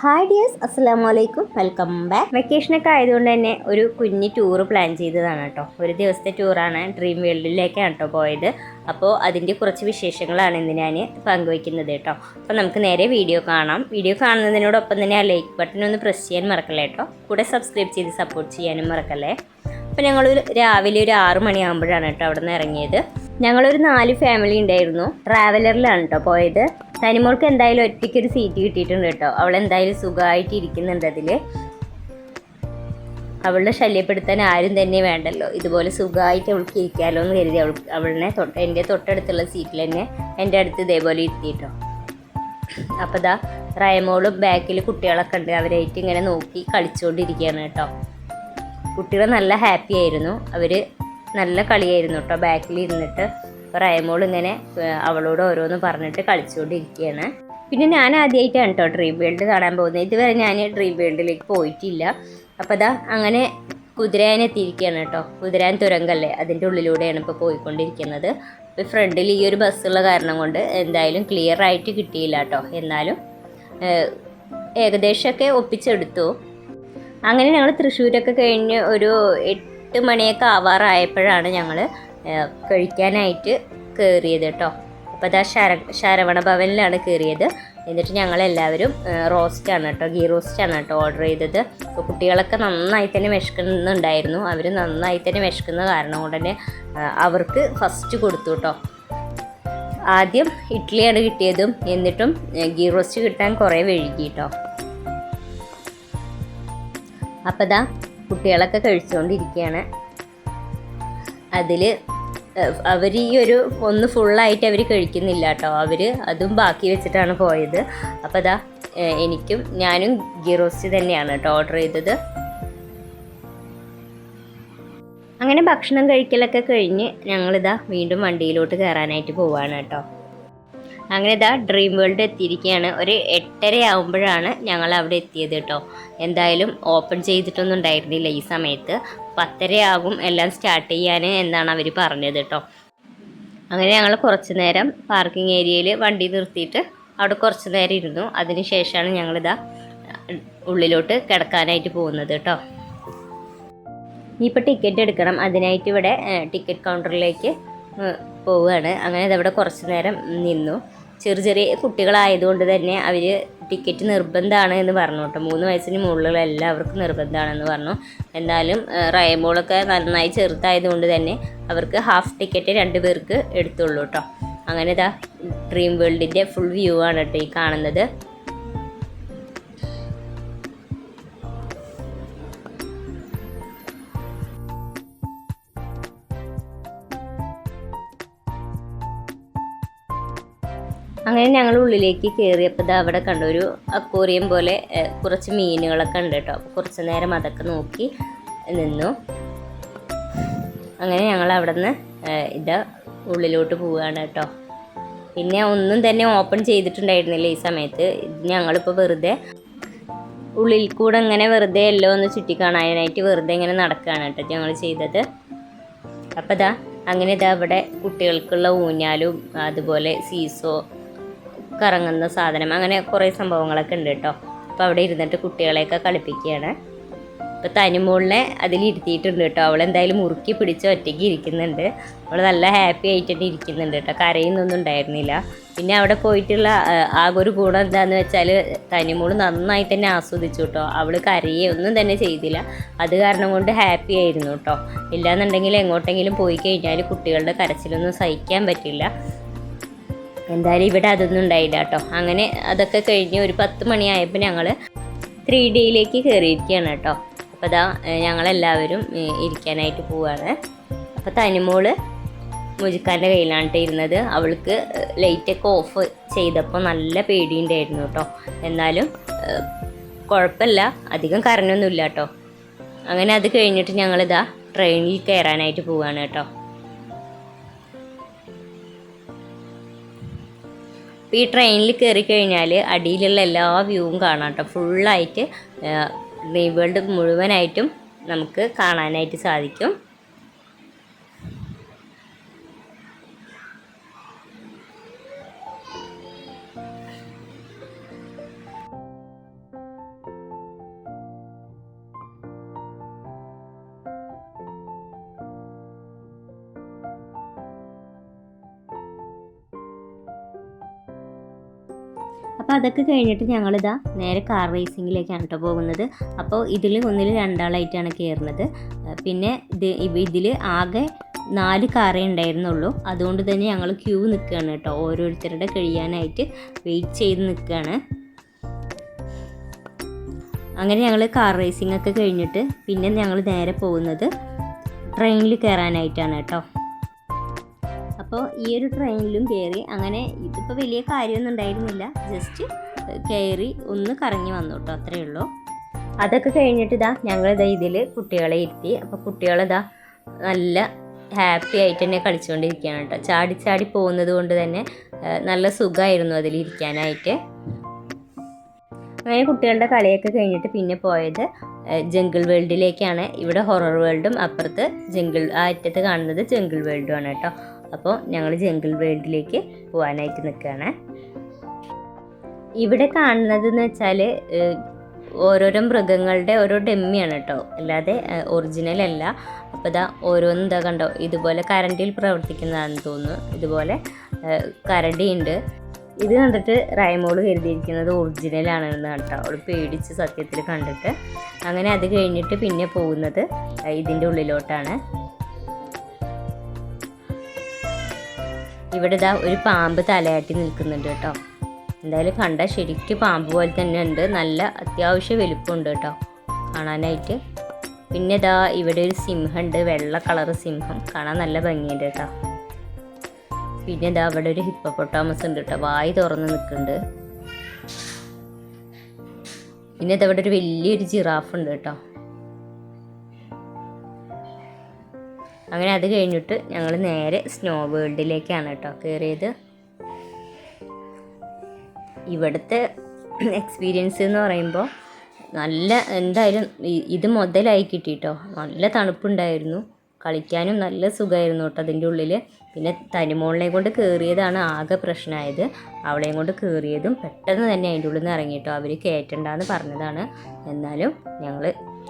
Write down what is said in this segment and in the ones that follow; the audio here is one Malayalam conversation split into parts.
ഹായ് ഡിയേഴ്സ് അസ്സാം വലൈക്കും വെൽക്കം ബാക്ക് വെക്കേഷനൊക്കെ ആയതുകൊണ്ട് തന്നെ ഒരു കുഞ്ഞു ടൂർ പ്ലാൻ ചെയ്തതാണ് കേട്ടോ. ഒരു ദിവസത്തെ ടൂറാണ് ഡ്രീം വേൾഡിലേക്കാണ് കേട്ടോ പോയത്. അപ്പോൾ അതിന്റെ കുറച്ച് വിശേഷങ്ങളാണ് ഇന്ന് ഞാൻ പങ്കുവയ്ക്കുന്നത് കേട്ടോ. അപ്പോൾ നമുക്ക് നേരെ വീഡിയോ കാണാം. വീഡിയോ കാണുന്നതിനോടൊപ്പം തന്നെ ആ ലൈക്ക് ബട്ടൺ ഒന്ന് പ്രസ് ചെയ്യാൻ മറക്കല്ലേ കേട്ടോ. കൂടെ സബ്സ്ക്രൈബ് ചെയ്ത് സപ്പോർട്ട് ചെയ്യാനും മറക്കല്ലേ. അപ്പോൾ ഞങ്ങൾ രാവിലെ ഒരു ആറ് മണിയാകുമ്പോഴാണ് കേട്ടോ അവിടെ നിന്ന് ഇറങ്ങിയത്. ഞങ്ങളൊരു നാല് ഫാമിലി ഉണ്ടായിരുന്നു. ട്രാവലറിലാണ് കേട്ടോ പോയത്. തനിമോൾക്ക് എന്തായാലും ഒറ്റയ്ക്ക് ഒരു സീറ്റ് കിട്ടിയിട്ടുണ്ട് കേട്ടോ. അവൾ എന്തായാലും സുഖമായിട്ട് ഇരിക്കുന്നുണ്ട് അതിൽ അവളുടെ ശല്യപ്പെടുത്താൻ ആരും തന്നെ വേണ്ടല്ലോ. ഇതുപോലെ സുഖമായിട്ട് അവൾക്ക് ഇരിക്കാമല്ലോ എന്ന് കരുതി അവൾ അവളിനെ തൊട്ട് എന്റെ തൊട്ടടുത്തുള്ള സീറ്റിൽ തന്നെ എന്റെ അടുത്ത് ഇതേപോലെ ഇരുത്തിയിട്ടോ. അപ്പോൾ ദാ റയമോളും ബാക്കിൽ കുട്ടികളൊക്കെ ഉണ്ട്. അവരായിട്ട് ഇങ്ങനെ നോക്കി കളിച്ചുകൊണ്ടിരിക്കുകയാണ് കേട്ടോ. കുട്ടികൾ നല്ല ഹാപ്പി ആയിരുന്നു. അവർ നല്ല കളിയായിരുന്നു കേട്ടോ. ബാക്കിൽ ഇരുന്നിട്ട് റയമോൾ ഇങ്ങനെ അവളോട് ഓരോന്ന് പറഞ്ഞിട്ട് കളിച്ചുകൊണ്ടിരിക്കുകയാണ്. പിന്നെ ഞാൻ ആദ്യമായിട്ടാണ് കേട്ടോ ഡ്രീം വേൾഡ് കാണാൻ പോകുന്നത്. ഇതുവരെ ഞാൻ ഡ്രീം വേൾഡിലേക്ക് പോയിട്ടില്ല. അപ്പോൾ അതാ അങ്ങനെ കുതിരാൻ എത്തിയിരിക്കുകയാണ് കേട്ടോ കുതിരാൻ തുരങ്കല്ലേ? അതിന്റെ ഉള്ളിലൂടെയാണ് ഇപ്പോൾ പോയിക്കൊണ്ടിരിക്കുന്നത്. ഇപ്പോൾ ഫ്രണ്ടിൽ ഈ ഒരു ബസ്സുള്ള കാരണം കൊണ്ട് എന്തായാലും ക്ലിയർ ആയിട്ട് കിട്ടിയില്ല കേട്ടോ എന്നാലും ഏകദേശമൊക്കെ ഒപ്പിച്ചെടുത്തു. അങ്ങനെ ഞങ്ങൾ തൃശ്ശൂരൊക്കെ കഴിഞ്ഞ് ഒരു എട്ട് മണിയൊക്കെ ആവാറായപ്പോഴാണ് ഞങ്ങൾ കഴിക്കാനായിട്ട് കയറിയത് കേട്ടോ. അപ്പോൾ അതാ ശര ശരവണ ഭവനിലാണ് കയറിയത് എന്നിട്ട് ഞങ്ങളെല്ലാവരും റോസ്റ്റാണ് കേട്ടോ ഗീ റോസ്റ്റാണ് കേട്ടോ ഓർഡർ ചെയ്തത്. അപ്പോൾ കുട്ടികളൊക്കെ നന്നായി തന്നെ വിശക്കുന്നുണ്ടായിരുന്നു. അവർ നന്നായി തന്നെ വിശക്കുന്ന കാരണം കൊണ്ട് തന്നെ അവർക്ക് ഫസ്റ്റ് കൊടുത്തു കേട്ടോ. ആദ്യം ഇഡ്ഡലിയാണ് കിട്ടിയതും എന്നിട്ടും ഗീ റോസ്റ്റ് കിട്ടാൻ കുറേ വഴുകി കേട്ടോ. അപ്പോൾ ദാ കുട്ടികളൊക്കെ കഴിച്ചുകൊണ്ടിരിക്കുകയാണ്. അതിൽ അവർ ഈ ഒരു ഒന്ന് ഫുള്ളായിട്ട് അവർ കഴിക്കുന്നില്ല കേട്ടോ. അവർ അതും ബാക്കി വെച്ചിട്ടാണ് പോയത്. അപ്പോൾ അതാ എനിക്കും ഞാനും ഗീ തന്നെയാണ് കേട്ടോ ഓർഡർ ചെയ്തത്. അങ്ങനെ ഭക്ഷണം കഴിക്കലൊക്കെ കഴിഞ്ഞ് ഞങ്ങളിതാ വീണ്ടും വണ്ടിയിലോട്ട് കയറാനായിട്ട് പോവാണ് കേട്ടോ. അങ്ങനെ ഇതാ ഡ്രീം വേൾഡ് എത്തിയിരിക്കുകയാണ്. ഒരു എട്ടര ആകുമ്പോഴാണ് ഞങ്ങൾ അവിടെ എത്തിയത് കേട്ടോ. എന്തായാലും ഓപ്പൺ ചെയ്തിട്ടൊന്നും ഉണ്ടായിരുന്നില്ല ഈ സമയത്ത്. പത്തരയാകും എല്ലാം സ്റ്റാർട്ട് ചെയ്യാൻ എന്നാണ് അവർ പറഞ്ഞത് കേട്ടോ. അങ്ങനെ ഞങ്ങൾ കുറച്ച് നേരം പാർക്കിംഗ് ഏരിയയിൽ വണ്ടി നിർത്തിയിട്ട് അവിടെ കുറച്ച് നേരം ഇരുന്നു. അതിന് ശേഷമാണ് ഞങ്ങളിതാ ഉള്ളിലോട്ട് കിടക്കാനായിട്ട് പോകുന്നത് കേട്ടോ. ഇനിയിപ്പോൾ ടിക്കറ്റ് എടുക്കണം. അതിനായിട്ട് ഇവിടെ ടിക്കറ്റ് കൗണ്ടറിലേക്ക് പോവുകയാണ്. അങ്ങനെ ഇതവിടെ കുറച്ച് നേരം നിന്നു. ചെറിയ ചെറിയ കുട്ടികളായതുകൊണ്ട് തന്നെ അവർ ടിക്കറ്റ് നിർബന്ധമാണ് എന്ന് പറഞ്ഞു കേട്ടോ. മൂന്ന് വയസ്സിന് മുകളിലുള്ള എല്ലാവർക്കും നിർബന്ധമാണെന്ന് പറഞ്ഞു. എന്നാലും റയമോളൊക്കെ നന്നായി ചെറുതായതുകൊണ്ട് തന്നെ അവർക്ക് ഹാഫ് ടിക്കറ്റ് രണ്ട് പേർക്ക് എടുത്തുള്ളൂ കേട്ടോ. അങ്ങനെ ഇതാ ഡ്രീം വേൾഡിന്റെ ഫുൾ വ്യൂ ആണ് കേട്ടോ ഈ കാണുന്നത്. അങ്ങനെ ഞങ്ങൾ ഉള്ളിലേക്ക് കയറിയപ്പോൾ ദാ അവിടെ കണ്ട ഒരു അക്വേറിയം പോലെ കുറച്ച് മീനുകളൊക്കെ ഉണ്ട് കേട്ടോ. അപ്പോൾ കുറച്ച് നേരം അതൊക്കെ നോക്കി നിന്നു. അങ്ങനെ ഞങ്ങൾ അവിടെ നിന്ന് ഇത് ഉള്ളിലോട്ട് പോവുകയാണ് കേട്ടോ. പിന്നെ ഒന്നും തന്നെ ഓപ്പൺ ചെയ്തിട്ടുണ്ടായിരുന്നില്ല ഈ സമയത്ത്. ഇത് ഞങ്ങളിപ്പോൾ വെറുതെ ഉള്ളിൽ കൂടെ ഇങ്ങനെ വെറുതെ എല്ലാം ഒന്ന് ചുറ്റിക്കാണാനായിട്ട് വെറുതെ ഇങ്ങനെ നടക്കുകയാണ് കേട്ടോ ഞങ്ങൾ ചെയ്തത്. അപ്പോൾ ഇതാ അങ്ങനെ ഇതാ അവിടെ കുട്ടികൾക്കുള്ള ഊഞ്ഞാലും അതുപോലെ സീസോ കറങ്ങുന്ന സാധനം. അങ്ങനെ കുറേ സംഭവങ്ങളൊക്കെ ഉണ്ട് കേട്ടോ. അപ്പോൾ അവിടെ ഇരുന്നിട്ട് കുട്ടികളെയൊക്കെ കളിപ്പിക്കുകയാണ്. ഇപ്പോൾ തനിമോളിനെ അതിലിരുത്തിയിട്ടുണ്ട് കേട്ടോ. അവൾ എന്തായാലും മുറുക്കി പിടിച്ച് ഒറ്റയ്ക്ക് ഇരിക്കുന്നുണ്ട്. അവൾ നല്ല ഹാപ്പി ആയിട്ട് തന്നെ ഇരിക്കുന്നുണ്ട് കേട്ടോ. കരയുന്നൊന്നും ഉണ്ടായിരുന്നില്ല. പിന്നെ അവിടെ പോയിട്ടുള്ള ആകെ ഒരു ഗുണം എന്താന്ന് വെച്ചാൽ തനിമോൾ നന്നായി തന്നെ ആസ്വദിച്ചു കേട്ടോ. അവൾ കരയെ ഒന്നും തന്നെ ചെയ്തില്ല. അത് കാരണം കൊണ്ട് ഹാപ്പി ആയിരുന്നു കേട്ടോ. ഇല്ലാന്നുണ്ടെങ്കിൽ എങ്ങോട്ടെങ്കിലും പോയി കഴിഞ്ഞാൽ കുട്ടികളുടെ കരച്ചിലൊന്നും സഹിക്കാൻ പറ്റില്ല. എന്തായാലും ഇവിടെ അതൊന്നും ഉണ്ടായില്ല കേട്ടോ. അങ്ങനെ അതൊക്കെ കഴിഞ്ഞ് ഒരു പത്ത് മണിയായപ്പോൾ ഞങ്ങൾ ത്രീ ഡിയിലേക്ക് കയറിയിരിക്കുകയാണ് കേട്ടോ. അപ്പോൾ അതാ ഞങ്ങളെല്ലാവരും ഇരിക്കാനായിട്ട് പോവുകയാണ് അപ്പോൾ തനിമോൾ മുജുക്കാന്റെ കയ്യിലാണ് ഇരുന്നത്. അവൾക്ക് ലൈറ്റൊക്കെ ഓഫ് ചെയ്തപ്പോൾ നല്ല പേടിയുണ്ടായിരുന്നു കേട്ടോ. എന്നാലും കുഴപ്പമില്ല. അധികം കരഞ്ഞൊന്നുമില്ല കേട്ടോ. അങ്ങനെ അത് കഴിഞ്ഞിട്ട് ഞങ്ങളിതാ ട്രെയിനിൽ കയറാനായിട്ട് പോവുകയാണ് കേട്ടോ. ഈ ട്രെയിനിൽ കയറി കഴിഞ്ഞാൽ അടിയിലുള്ള എല്ലാ വ്യൂവും കാണാം കേട്ടോ ഫുള്ളായിട്ട് വേൾഡ് മുഴുവനായിട്ടും നമുക്ക് കാണാനായിട്ട് സാധിക്കും. അപ്പോൾ അതൊക്കെ കഴിഞ്ഞിട്ട് ഞങ്ങളിതാ നേരെ കാർ റേസിങ്ങിലേക്കാണ് കേട്ടോ പോകുന്നത്. അപ്പോൾ ഇതിൽ ഒന്നിൽ രണ്ടാളായിട്ടാണ് കയറുന്നത് പിന്നെ ഇത് ഇതിൽ ആകെ നാല് കാറേ ഉണ്ടായിരുന്നുള്ളൂ. അതുകൊണ്ട് തന്നെ ഞങ്ങൾ ക്യൂ നിൽക്കുകയാണ് കേട്ടോ ഓരോരുത്തരുടെ കഴിയാനായിട്ട് വെയിറ്റ് ചെയ്ത് നിൽക്കുകയാണ് അങ്ങനെ ഞങ്ങൾ കാർ റേസിംഗ് ഒക്കെ കഴിഞ്ഞിട്ട് പിന്നെ ഞങ്ങൾ നേരെ പോകുന്നത് ട്രെയിനിൽ കയറാനായിട്ടാണ് കേട്ടോ അപ്പോൾ ഈ ഒരു ട്രെയിനിലും കയറി അങ്ങനെ ഇതിപ്പോൾ വലിയ കാര്യമൊന്നും ഉണ്ടായിരുന്നില്ല. ജസ്റ്റ് കയറി ഒന്ന് കറങ്ങി വന്നു കേട്ടോ അത്രയേ ഉള്ളൂ. അതൊക്കെ കഴിഞ്ഞിട്ട് ഇതാ ഞങ്ങളിതാ ഇതിൽ കുട്ടികളെ ഇരുത്തി. അപ്പോൾ കുട്ടികളിതാ നല്ല ഹാപ്പി ആയിട്ട് തന്നെ കളിച്ചുകൊണ്ടിരിക്കുകയാണ് കേട്ടോ. ചാടി ചാടി പോകുന്നത് കൊണ്ട് തന്നെ നല്ല സുഖമായിരുന്നു അതിലിരിക്കാനായിട്ട് അങ്ങനെ കുട്ടികളുടെ കളിയൊക്കെ കഴിഞ്ഞിട്ട് പിന്നെ പോയത് ജംഗിൾ വേൾഡിലേക്കാണ് ഇവിടെ ഹൊറർ വേൾഡും അപ്പുറത്ത് ജംഗിൾ ആ അറ്റത്ത് കാണുന്നത് ജംഗിൾ വേൾഡുമാണ് കേട്ടോ. അപ്പോൾ ഞങ്ങൾ ജംഗിൾ വേൾഡിലേക്ക് പോകാനായിട്ട് നിൽക്കുകയാണ്. ഇവിടെ കാണുന്നത് എന്ന് വെച്ചാൽ ഓരോരോ മൃഗങ്ങളുടെ ഓരോ ഡെമ്മിയാണ് കേട്ടോ. അല്ലാതെ ഒറിജിനൽ അല്ല. അപ്പോൾ ഇതാ ഓരോന്നും ഇതാ കണ്ടോ ഇതുപോലെ കരണ്ടിയിൽ പ്രവർത്തിക്കുന്നതാണെന്ന് തോന്നുന്നു. ഇതുപോലെ ഉണ്ട് ഇത് കണ്ടിട്ട് റൈമോൾ കരുതിയിരിക്കുന്നത് ഒറിജിനൽ ആണെന്ന് കേട്ടോ. അവൾ പേടിച്ച് സത്യത്തിൽ കണ്ടിട്ട്. അങ്ങനെ അത് കഴിഞ്ഞിട്ട് പിന്നെ പോകുന്നത് ഇതിന്റെ ഉള്ളിലോട്ടാണ്. ഇവിടെ ഇതാ ഒരു പാമ്പ് തലയാട്ടി നിൽക്കുന്നുണ്ട് കേട്ടോ. എന്തായാലും കണ്ട ശരിക്കും പാമ്പ് പോലെ തന്നെ ഉണ്ട്. നല്ല അത്യാവശ്യം വലുപ്പമുണ്ട് കേട്ടോ കാണാനായിട്ട്. പിന്നെ ഇതാ ഇവിടെ ഒരു സിംഹമുണ്ട് വെള്ള കളർ സിംഹം. കാണാൻ നല്ല ഭംഗിയുണ്ട് കേട്ടോ. പിന്നെ ഇതാ അവിടെ ഒരു ഹിപ്പപ്പൊട്ടാമസ് ഉണ്ട് കേട്ടോ. വായി തുറന്ന് നിൽക്കുന്നുണ്ട്. പിന്നെ ഇതവിടെ ഒരു വലിയൊരു ജിറാഫ് ഉണ്ട് കേട്ടോ. അങ്ങനെ അത് കഴിഞ്ഞിട്ട് ഞങ്ങൾ നേരെ സ്നോ വേൾഡിലേക്കാണ് കേട്ടോ കയറിയത്. ഇവിടുത്തെ എക്സ്പീരിയൻസ് എന്ന് പറയുമ്പോൾ നല്ല എന്തായാലും ഇത് മുതലായി കിട്ടിയിട്ടോ നല്ല തണുപ്പുണ്ടായിരുന്നു. കളിക്കാനും നല്ല സുഖമായിരുന്നു കേട്ടോ അതിന്റെ ഉള്ളിൽ പിന്നെ തനിമോളിനെ കൊണ്ട് കയറിയതാണ് ആകെ പ്രശ്നമായത് അവളെയും കൊണ്ട് കയറിയതും പെട്ടെന്ന് തന്നെ അതിന്റെ ഉള്ളിൽ നിന്ന് ഇറങ്ങിയിട്ടോ അവർ കയറ്റണ്ടെന്ന് പറഞ്ഞതാണ്. എന്നാലും ഞങ്ങൾ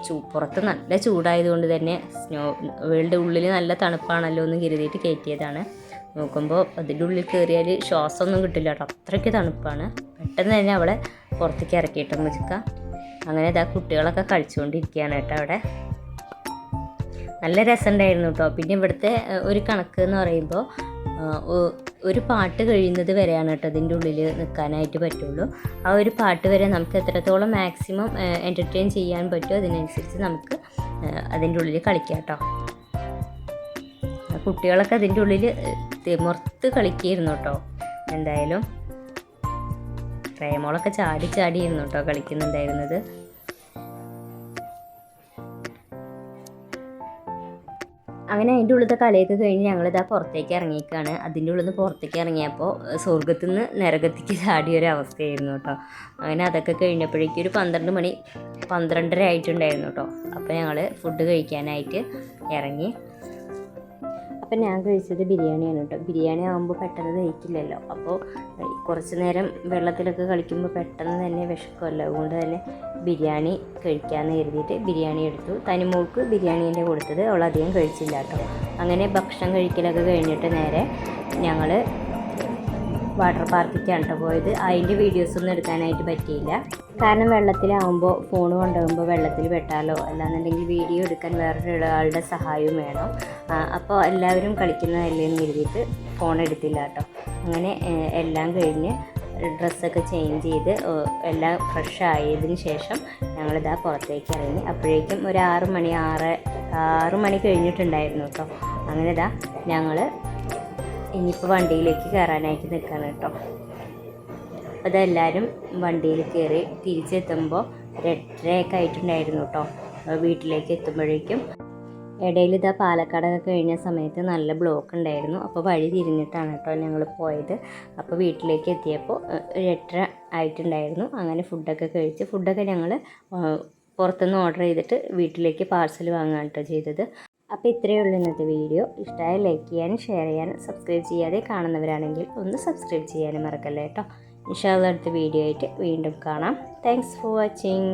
ചൂ പുറത്ത് നല്ല ചൂടായതുകൊണ്ട് തന്നെ സ്നോ വേൾഡ് ഉള്ളിൽ നല്ല തണുപ്പാണല്ലോ എന്ന് കരുതിയിട്ട് കയറ്റിയതാണ് നോക്കുമ്പോൾ അതിന്റെ ഉള്ളിൽ കയറിയാൽ ശ്വാസമൊന്നും കിട്ടില്ല കേട്ടോ. അത്രയ്ക്ക് തണുപ്പാണ്. പെട്ടെന്ന് തന്നെ അവളെ പുറത്തേക്ക് ഇറക്കിയിട്ടോ വെച്ചാൽ അങ്ങനെ ഇതാ കുട്ടികളൊക്കെ കളിച്ചുകൊണ്ടിരിക്കുകയാണ് കേട്ടോ അവിടെ. നല്ല രസമുണ്ടായിരുന്നു കേട്ടോ പിന്നെ ഇവിടുത്തെ ഒരു കണക്ക് എന്ന് പറയുമ്പോൾ ഒരു പാട്ട് കഴിയുന്നത് വരെയാണ് കേട്ടോ അതിന്റെ ഉള്ളിൽ നിൽക്കാനായിട്ട് പറ്റുള്ളൂ. ആ ഒരു പാട്ട് വരെ നമുക്ക് എത്രത്തോളം മാക്സിമം എന്റർടൈൻ ചെയ്യാൻ പറ്റുമോ അതിനനുസരിച്ച് നമുക്ക് അതിന്റെ ഉള്ളിൽ കളിക്കാം കേട്ടോ കുട്ടികളൊക്കെ അതിന്റെ ഉള്ളിൽ തിമർത്ത് കളിക്കായിരുന്നു കേട്ടോ എന്തായാലും പ്രേമോളൊക്കെ ചാടി ചാടിയിരുന്നു കേട്ടോ കളിക്കുന്നുണ്ടായിരുന്നത്. അങ്ങനെ അതിന്റെ ഉള്ളിലത്തെ കളിയൊക്കെ കഴിഞ്ഞ് ഞങ്ങളിതാ പുറത്തേക്ക് ഇറങ്ങിയേക്കാണ് അതിന്റെ ഉള്ളിൽ നിന്ന് പുറത്തേക്ക് ഇറങ്ങിയപ്പോൾ സ്വർഗത്തിൽ നിന്ന് നരകത്തേക്ക് ചാടിയ ഒരു അവസ്ഥയായിരുന്നു കേട്ടോ. അങ്ങനെ അതൊക്കെ കഴിഞ്ഞപ്പോഴേക്കും ഒരു പന്ത്രണ്ട് മണി പന്ത്രണ്ടര ആയിട്ടുണ്ടായിരുന്നു കേട്ടോ. അപ്പോൾ ഞങ്ങൾ ഫുഡ് കഴിക്കാനായിട്ട് ഇറങ്ങി. അപ്പം ഞാൻ കഴിച്ചത് ബിരിയാണിയാണ് കേട്ടോ ബിരിയാണി ആകുമ്പോൾ പെട്ടെന്ന് ദഹിക്കില്ലല്ലോ. അപ്പോൾ കുറച്ച് നേരം വെള്ളത്തിലൊക്കെ കളിക്കുമ്പോൾ പെട്ടെന്ന് തന്നെ വിശക്കുമല്ലോ അതുകൊണ്ട് തന്നെ ബിരിയാണി കഴിക്കാമെന്ന് കരുതിയിട്ട് ബിരിയാണി എടുത്തു. തനിമോൾക്ക് ബിരിയാണീന്റെ കൊടുത്തത് അവൾ അധികം കഴിച്ചില്ല കേട്ടോ അങ്ങനെ ഭക്ഷണം കഴിക്കലൊക്കെ കഴിഞ്ഞിട്ട് നേരെ ഞങ്ങൾ വാട്ടർ പാർക്കിലേക്കാണ് കേട്ടോ പോയത്. അതിന്റെ വീഡിയോസൊന്നും എടുക്കാനായിട്ട് പറ്റിയില്ല. കാരണം വെള്ളത്തിലാവുമ്പോൾ ഫോൺ കൊണ്ടുപോകുമ്പോൾ വെള്ളത്തിൽ പെട്ടാലോ അല്ലാന്നുണ്ടെങ്കിൽ വീഡിയോ എടുക്കാൻ വേറൊരാളുടെ സഹായവും വേണം. അപ്പോൾ എല്ലാവരും കളിക്കുന്നതല്ലേ എന്ന് കരുതിയിട്ട് ഫോൺ എടുത്തില്ല കേട്ടോ. അങ്ങനെ എല്ലാം കഴിഞ്ഞ് ഡ്രസ്സൊക്കെ ചേഞ്ച് ചെയ്ത് എല്ലാം ഫ്രഷ് ആയതിന് ശേഷം ഞങ്ങളിതാ പുറത്തേക്ക് ഇറങ്ങി. അപ്പോഴേക്കും ഒരു ആറ് മണി ആറ് ആറ് മണി കഴിഞ്ഞിട്ടുണ്ടായിരുന്നു കേട്ടോ. അങ്ങനെ ഇതാ ഞങ്ങൾ ഇനിയിപ്പോൾ വണ്ടിയിലേക്ക് കയറാനായിട്ട് നിൽക്കണം കേട്ടോ. അതെല്ലാവരും വണ്ടിയിൽ കയറി തിരിച്ചെത്തുമ്പോൾ ഒരു എട്ടരയൊക്കെ ആയിട്ടുണ്ടായിരുന്നു കേട്ടോ. വീട്ടിലേക്ക് എത്തുമ്പോഴേക്കും ഇടയിൽ ഇതാ പാലക്കാടൊക്കെ കഴിഞ്ഞ സമയത്ത് നല്ല ബ്ലോക്ക് ഉണ്ടായിരുന്നു. അപ്പോൾ വഴി തിരിഞ്ഞിട്ടാണ് കേട്ടോ ഞങ്ങൾ പോയത്. അപ്പോൾ വീട്ടിലേക്ക് എത്തിയപ്പോൾ ഒരു ആയിട്ടുണ്ടായിരുന്നു. അങ്ങനെ ഫുഡൊക്കെ കഴിച്ച് ഫുഡൊക്കെ ഞങ്ങൾ പുറത്തുനിന്ന് ഓർഡർ ചെയ്തിട്ട് വീട്ടിലേക്ക് പാർസൽ വാങ്ങാൻ കേട്ടോ ചെയ്തത്. അപ്പോൾ ഇത്രയേ ഉള്ളൂ ഇന്നത്തെ വീഡിയോ. ഇഷ്ടമായ ലൈക്ക് ചെയ്യാനും ഷെയർ ചെയ്യാനും സബ്സ്ക്രൈബ് ചെയ്യാതെ കാണുന്നവരാണെങ്കിൽ ഒന്ന് സബ്സ്ക്രൈബ് ചെയ്യാനും മറക്കല്ലേ കേട്ടോ ഇൻഷാല്ല അടുത്ത വീഡിയോ ആയിട്ട് വീണ്ടും കാണാം. Thanks for watching